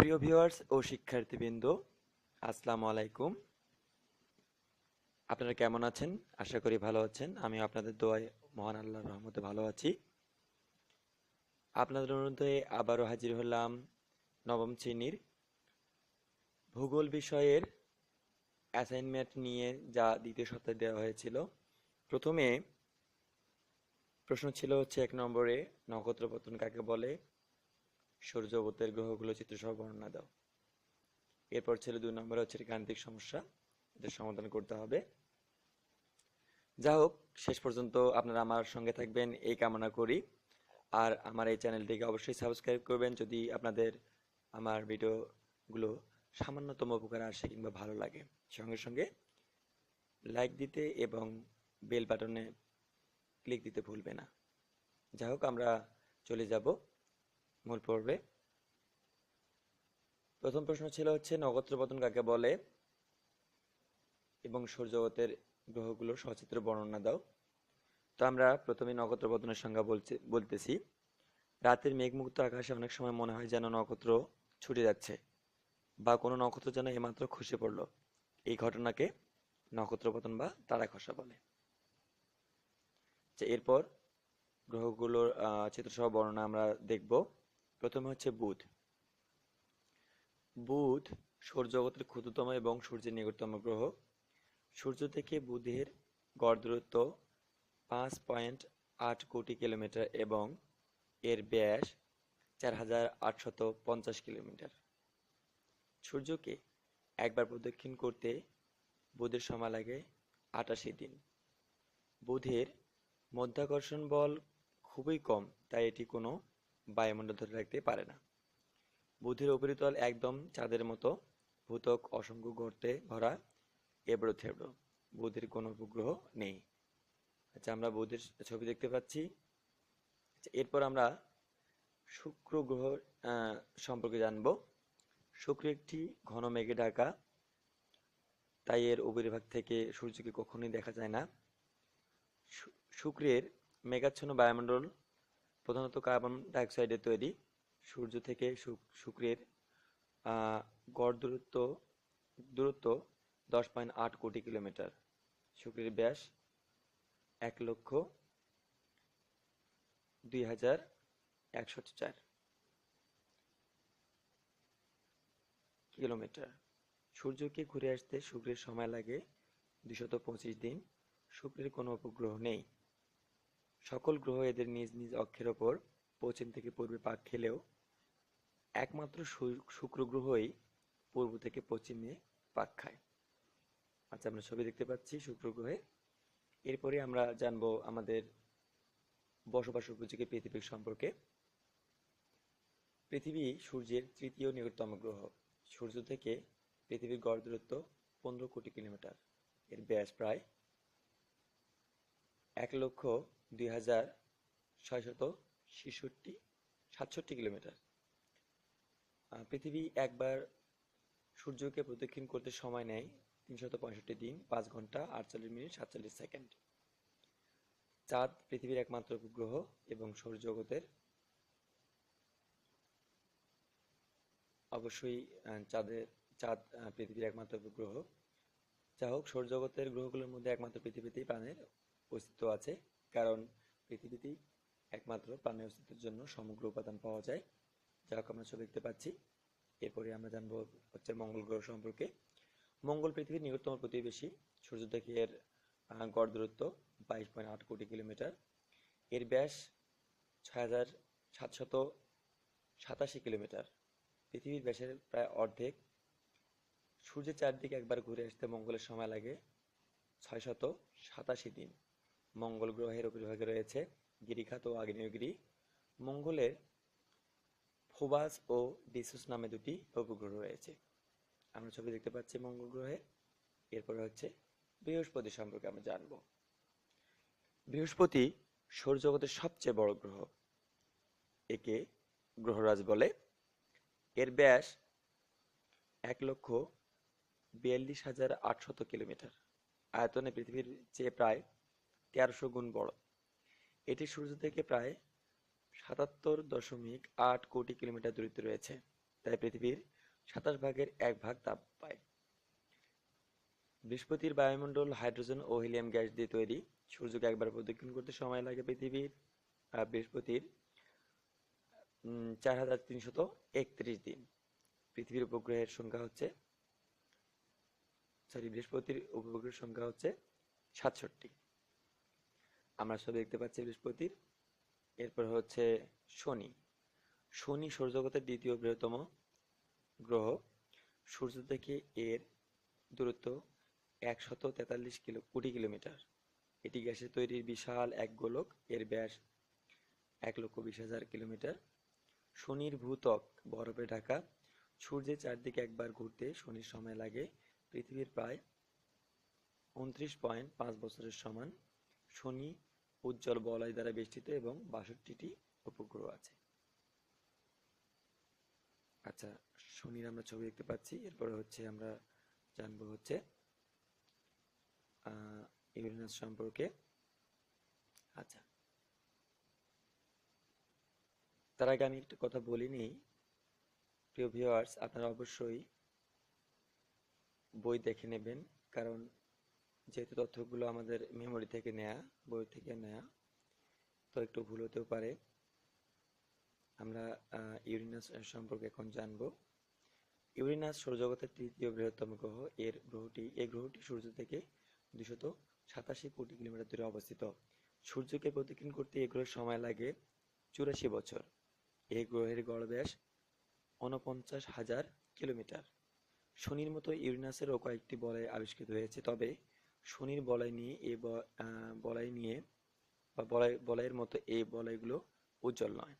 প্রিয় ভিউয়ার্স ও শিক্ষার্থীবৃন্দ, আসসালামু আলাইকুম। আপনারা কেমন আছেন? আশা করি ভালো আছেন। আমি আপনাদের দোয়ায় মহান আল্লাহর রহমতে ভালো আছি। আপনাদের অনুরোধে আবারও হাজির হলাম নবম শ্রেণির ভূগোল বিষয়ের অ্যাসাইনমেন্ট নিয়ে যা দ্বিতীয় সপ্তাহে দেওয়া হয়েছিল। প্রথমে প্রশ্ন ছিল হচ্ছে এক নম্বরে নক্ষত্র পতন কাকে বলে? সৌরজগতের গ্রহগুলো চিত্রসহ বর্ণনা দাও। এরপর ছিল দুই নম্বরে হচ্ছে গাণিতিক সমস্যা। এদের সমাধান করতে হবে। যা হোক শেষ পর্যন্ত আপনারা আমার সঙ্গে থাকবেন। এই কামনা করি। আর আমার এই চ্যানেলটিকে অবশ্যই সাবস্ক্রাইব করবেন যদি আপনাদের আমার ভিডিওগুলো সামান্যতম উপকার আসে কিংবা ভালো লাগে। সঙ্গে সঙ্গে লাইক দিতে এবং বেল বাটনে ক্লিক দিতে ভুলবে না। যাই হোক আমরা চলে যাব। মূল পর্বে। প্রথম প্রশ্ন ছিল হচ্ছে নক্ষত্রপতন কাকে বলে? এবং সৌরজগতের গ্রহগুলোর সচিত্র বর্ণনা দাও। তো আমরা প্রথমে নক্ষত্রপতনের সংজ্ঞা বলছে বলতেছি। রাতের মেঘমুক্ত আকাশে অনেক সময় মনে হয় যেন নক্ষত্র ছুটে যাচ্ছে বা কোনো নক্ষত্র যেন এইমাত্র খসে পড়ল। এই ঘটনাকে নক্ষত্রপতন বা তারা খসা বলে। আচ্ছা, এরপর গ্রহগুলোর চিত্রসহ বর্ণনা আমরা দেখব। প্রথমে হচ্ছে বুধ। বুধ সৌরজগতের ক্ষুদ্রতম এবং সূর্যের নিকটতম গ্রহ। সূর্য থেকে বুধের গড় দূরত্ব পাঁচ পয়েন্ট আট কোটি কিলোমিটার এবং এর ব্যাস চার হাজার আটশত পঞ্চাশ কিলোমিটার। সূর্যকে একবার প্রদক্ষিণ করতে বুধের সময় লাগে আটাশি দিন। বুধের মধ্যাকর্ষণ বল খুবই কম, তাই এটি কোনো বায়ুমণ্ডল ধরে রাখতে পারে না। বুধের উপরিতল একদম চাঁদের মতো ভূতক অসংখ্য গর্তে ভরা এবড়ো থেবড়ো। বুধের কোনো উপগ্রহ নেই। আচ্ছা আমরা বুধের ছবি দেখতে পাচ্ছি। আচ্ছা, এরপর আমরা শুক্র গ্রহ সম্পর্কে জানব। শুক্র একটি ঘন মেঘে ঢাকা তাই এর উপরিভাগ থেকে সূর্যকে কখনোই দেখা যায় না। শুক্রের মেঘাচ্ছন্ন বায়ুমণ্ডল প্রধানত কার্বন ডাইঅক্সাইডের তৈরি সূর্য থেকে শুক- শুক্রের গড় দূরত্ব দূরত্ব দশ পয়েন্ট আট কোটি কিলোমিটার। শুক্রের ব্যাস এক লক্ষ দুই হাজার একশো চার কিলোমিটার। সূর্যকে ঘুরে আসতে শুক্রের সময় লাগে দুশত পঁচিশ দিন। শুক্রের কোনো উপগ্রহ নেই। সকল গ্রহ এদের নিজ নিজ অক্ষের ওপর পশ্চিম থেকে পূর্বে পাক খেলেও একমাত্র শুক্র গ্রহই পূর্ব থেকে পশ্চিমে পাক খায়। আচ্ছা আমরা ছবি দেখতে পাচ্ছি শুক্র গ্রহে। এরপরে আমরা জানব আমাদের বসবাস উপযোগী পৃথিবী সম্পর্কে। পৃথিবী সূর্যের তৃতীয় নিকটতম গ্রহ। সূর্য থেকে পৃথিবীর গড় দূরত্ব পনেরো কোটি কিলোমিটার। এর ব্যাস প্রায় এক লক্ষ দুই হাজার ছয়শত ছেষট্টি, সাতষট্টি কিলোমিটার। পৃথিবী একবার সূর্যকে প্রদক্ষিণ করতে সময় নেয় তিনশত পঁয়ষট্টি দিন, পাঁচ ঘণ্টা, আটচল্লিশ মিনিট, সাতচল্লিশ সেকেন্ড। চাঁদ পৃথিবীর একমাত্র উপগ্রহ এবং সৌরজগতের। অবশ্যই চাঁদের, চাঁদ পৃথিবীর একমাত্র উপগ্রহ। যা হোক, সৌরজগতের গ্রহগুলোর মধ্যে একমাত্র পৃথিবীতেই প্রাণের অস্তিত্ব আছে। কারণ পৃথিবীতেই একমাত্র প্রাণের অস্তিত্বের জন্য সমগ্র উপাদান পাওয়া যায়। যা আমরা ছবি দেখতে পাচ্ছি। এরপরে আমরা জানব হচ্ছে মঙ্গল গ্রহ সম্পর্কে। মঙ্গল পৃথিবীর নিকটতম প্রতিবেশী সূর্য থেকে এর গড় দূরত্ব বাইশ পয়েন্ট আট কোটি কিলোমিটার। এর ব্যাস ছয় হাজার সাতশত সাতাশি কিলোমিটার। পৃথিবীর ব্যাসের প্রায় অর্ধেক। সূর্যের চারদিকে একবার ঘুরে আসতে মঙ্গলের সময় লাগে ছয়শত সাতাশি দিন। মঙ্গল গ্রহের উপরিভাগে রয়েছে। গিরিখাত ও আগ্নেয়গিরি। মঙ্গলের ফোবাস ও ডিসুস নামে দুটি উপগ্রহ রয়েছে। আমরা ছবি দেখতে পাচ্ছি মঙ্গল গ্রহে। এরপরে হচ্ছে বৃহস্পতি সম্পর্কে আমরা জানব। বৃহস্পতি সৌরজগতের সবচেয়ে বড় গ্রহ। একে গ্রহরাজ বলে। এর ব্যাস এক লক্ষ বিয়াল্লিশ হাজার আটশত কিলোমিটার। আয়তনে পৃথিবীর চেয়ে প্রায় তেরোশো গুণ বড়। এটি সূর্য থেকে প্রায় সাতাত্তর দশমিক আট কোটি কিলোমিটার দূরত্বে রয়েছে। তাই পৃথিবীর সাতাশ ভাগের এক ভাগ তাপ পায়। বৃহস্পতির বায়ুমণ্ডল হাইড্রোজেন ও হিলিয়াম গ্যাস দিয়ে তৈরি। সূর্যকে একবার প্রদক্ষিণ করতে সময় লাগে পৃথিবীর। বৃহস্পতির চার হাজার তিনশত একত্রিশ দিন। পৃথিবীর উপগ্রহের সংখ্যা হচ্ছে সরি বৃহস্পতির উপগ্রহের সংখ্যা হচ্ছে সাতষট্টি। আমরা ছবি দেখতে পাচ্ছি বৃহস্পতির। এরপর হচ্ছে শনি। শনি সৌরজগতের দ্বিতীয় বৃহত্তম গ্রহ। সূর্য থেকে এর দূরত্ব একশত তেতাল্লিশ কিলো কোটি কিলোমিটার। এটি গ্যাসের তৈরির বিশাল এক গোলক। এর ব্যাস এক লক্ষ বিশ হাজার কিলোমিটার। শনির ভূত্বক বরফে ঢাকা। সূর্যের চারদিকে একবার ঘুরতে শনির সময় লাগে। পৃথিবীর প্রায় উনত্রিশ পয়েন্ট পাঁচ বছরের সমান। শনি উজ্জ্বল বলয় দ্বারা বেষ্টিত এবং বাষট্টিটি উপগ্রহ আছে। আচ্ছা শনির আমরা ছবি দেখতে পাচ্ছি। এরপরে হচ্ছে আমরা জানব হচ্ছে ইউরেনাস সম্পর্কে। আচ্ছা। তার আগে আমি একটা কথা বলিনি প্রিয় ভিউয়ার্স আপনারা অবশ্যই বই দেখে নেবেন। কারণ যেহেতু তথ্যগুলো আমাদের মেমোরি থেকে নেয়া, বই থেকে নেয়া, তো একটু ভুল হতেও পারে। আমরা ইউরেনাস সম্পর্কে এখন জানব। ইউরেনাস সৌরজগতের তৃতীয় বৃহত্তম গ্রহ, এর গ্রহটি, এই গ্রহটি সূর্য থেকে দুশত সাতাশি কোটি কিলোমিটার দূরে অবস্থিত। সূর্যকে প্রদক্ষিণ করতে এই গ্রহের সময় লাগে চুরাশি বছর। এই গ্রহের গড় ব্যাস ঊনপঞ্চাশ হাজার কিলোমিটার। শনির মতো ইউরেনাসেরও কয়েকটি বলয় আবিষ্কৃত হয়েছে, তবে শনির বলয় নিয়ে আহ, বলয় নিয়ে বা বলয় বলয়ের মতো এই বলয়গুলো উজ্জ্বল নয়।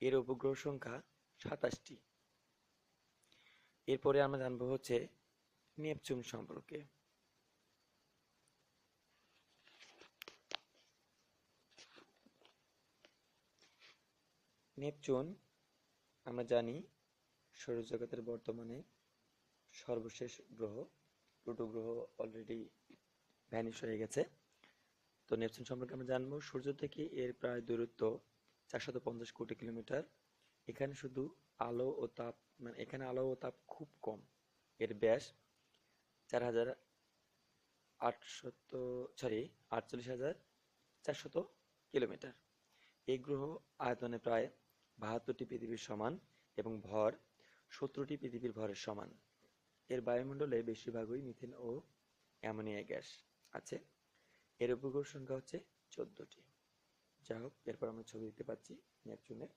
এর উপগ্রহ সংখ্যা সাতাশটি। এরপরে আমরা জানব হচ্ছে নেপচুন সম্পর্কে। নেপচুন আমরা জানি সৌরজগতের বর্তমানে সর্বশেষ গ্রহ প্লুটো গ্রহ অলরেডি ভ্যানিশ হয়ে গেছে। তো নেপচুন সম্পর্কে আমরা জানব, সূর্য থেকে এর প্রায় দূরত্ব চারশত পঞ্চাশ কোটি কিলোমিটার। এখানে শুধু আলো ও তাপ মানে এখানে আলো ও তাপ খুব কম। এর ব্যাস চার হাজার আটশত সরি আটচল্লিশ হাজার চারশত কিলোমিটার। এই গ্রহ আয়তনে প্রায় বাহাত্তরটি পৃথিবীর সমান এবং ভর সত্তরটি পৃথিবীর ভরের সমান। এর বায়ুমণ্ডলে বেশিরভাগই মিথেন ও অ্যামোনিয়া গ্যাস। আছে। এর উপগ্রহ সংখ্যা হচ্ছে চোদ্দটি। যাই হোক, এরপর আমরা ছবি দেখতে পাচ্ছি নেপচুনের।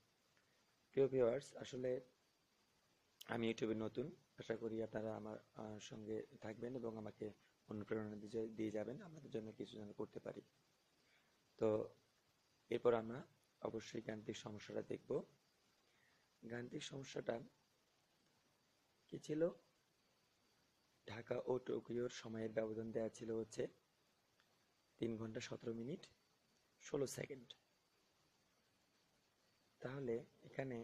প্রিয় ভিউয়ার্স আসলে আমি ইউটিউবে নতুন। আশা করি আপনারা আমার সঙ্গে থাকবেন এবং আমাকে অনুপ্রেরণা দিয়ে যাবেন। আমাদের জন্য কিছু যেন করতে পারি। তো এরপর আমরা অবশ্যই গাণিতিক সমস্যাটা দেখব। গাণিতিক সমস্যাটা কি ছিল? ঢাকা ও টোকিওর সময়ের ব্যবধান দেওয়া ছিল হচ্ছে তিন ঘণ্টা সতেরো মিনিট, ষোলো সেকেন্ড। তাহলে এখানে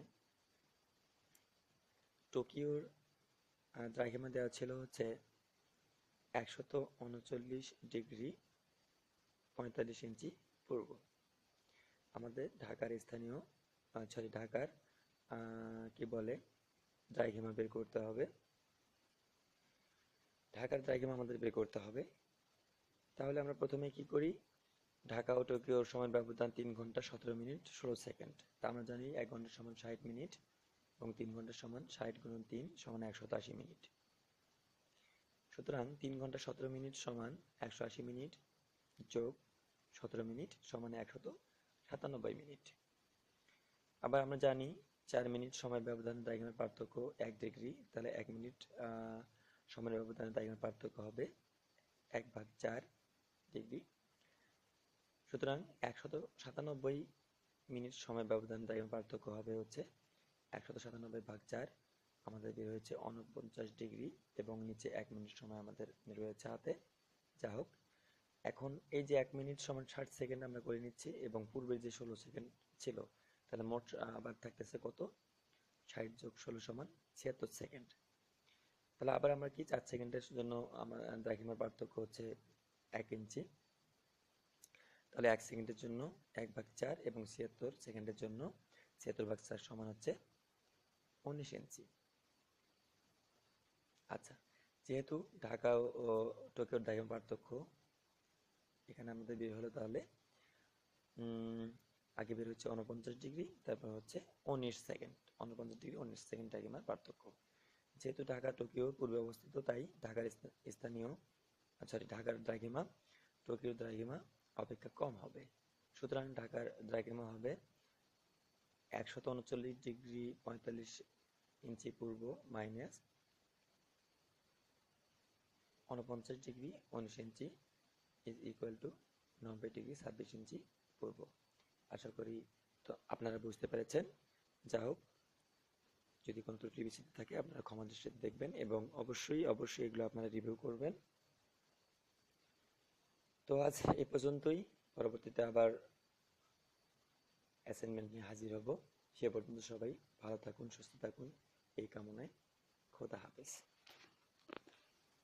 টোকিওর দ্রাঘিমা দেওয়া ছিল হচ্ছে একশত উনচল্লিশ ডিগ্রি পঁয়তাল্লিশ ইঞ্চি পূর্ব। আমাদের ঢাকার স্থানীয় সরি, ঢাকার কি বলে, দ্রাঘিমা বের করতে হবে। ঢাকার দ্রাঘিমা আমাদের বের করতে হবে। তাহলে আমরা প্রথমে কি করি? ঢাকা ও টোকিওর সময় ব্যবধান তিন ঘণ্টা সতেরো মিনিট ষোলো সেকেন্ড। তা আমরা জানি এক ঘণ্টা সমান ষাট মিনিট এবং তিন ঘণ্টা সমান ষাট গুণন তিন সমান একশত আশি মিনিট। সুতরাং তিন ঘণ্টা সতেরো মিনিট সমান একশো আশি মিনিট যোগ সতেরো মিনিট সমান একশত সাতানব্বই মিনিট। আবার আমরা জানি চার মিনিট সময় ব্যবধানে দ্রাঘিমার পার্থক্য এক ডিগ্রি, তাহলে এক মিনিট সময়ের ব্যবধানে দ্রাঘিমার পার্থক্য হবে এক ভাগ চার ডিগ্রি। সুতরাং একশত সাতানব্বই মিনিট সময় ব্যবধান দ্রাঘিমার পার্থক্য হবে হচ্ছে একশত সাতানব্বই ভাগ চার। আমাদের বের হয়েছে উনপঞ্চাশ ডিগ্রি এবং নিচে এক মিনিট সময় আমাদের রয়েছে হাতে। যা হোক, এখন এই যে এক মিনিট সমান ষাট সেকেন্ড আমরা করে নিচ্ছি এবং পূর্বের যে ষোলো সেকেন্ড ছিল, তাহলে মোট আবার থাকতেছে কত? ষাট যোগ ষোলো সমান ছিয়াত্তর সেকেন্ড। তাহলে আবার আমরা কি চার সেকেন্ডের জন্য আমার দ্রাঘিমার পার্থক্য হচ্ছে এক ইঞ্চি। তাহলে এক সেকেন্ডের জন্য এক ভাগ চার এবং ছিয়াত্তর সেকেন্ডের জন্য ছিয়াত্তর ভাগ চার সমান হচ্ছে উনিশ ইঞ্চি। আচ্ছা যেহেতু ঢাকা ও- টোকিওর দ্রাঘিমা পার্থক্য, এখানে আমাদের বের হলো তাহলে আগে বের হচ্ছে উনপঞ্চাশ ডিগ্রি, তারপর হচ্ছে উনিশ সেকেন্ড। উনপঞ্চাশ ডিগ্রি, উনিশ সেকেন্ড দ্রাঘিমার পার্থক্য। যেহেতু ঢাকা টোকিও পূর্বে অবস্থিত, তাই ঢাকার স্থানীয় সরি, ঢাকার দ্রাঘিমা, টোকিওর দ্রাঘিমা অপেক্ষা কম হবে। সুতরাং ঢাকার দ্রাঘিমা হবে একশত উনচল্লিশ ডিগ্রি পঁয়তাল্লিশ ইঞ্চি পূর্ব মাইনাস উনপঞ্চাশ ডিগ্রি উনিশ ইঞ্চি ইজ ইকুয়াল টু নব্বই ডিগ্রি ছাব্বিশ ইঞ্চি পূর্ব। আশা করি তো আপনারা বুঝতে পেরেছেন। যা হোক, যদি কোনো ত্রুটি বিচ্ছিন্ন থাকে আপনারা ক্ষমা দৃষ্টিতে দেখবেন এবং অবশ্যই অবশ্যই এগুলো আপনারা রিভিউ করবেন। তো আজ এ পর্যন্তই। পরবর্তীতে আবার অ্যাসাইনমেন্ট নিয়ে হাজির হব। সে পর্যন্ত সবাই ভালো থাকুন, সুস্থ থাকুন। এই কামনায় খোদা হাফেজ।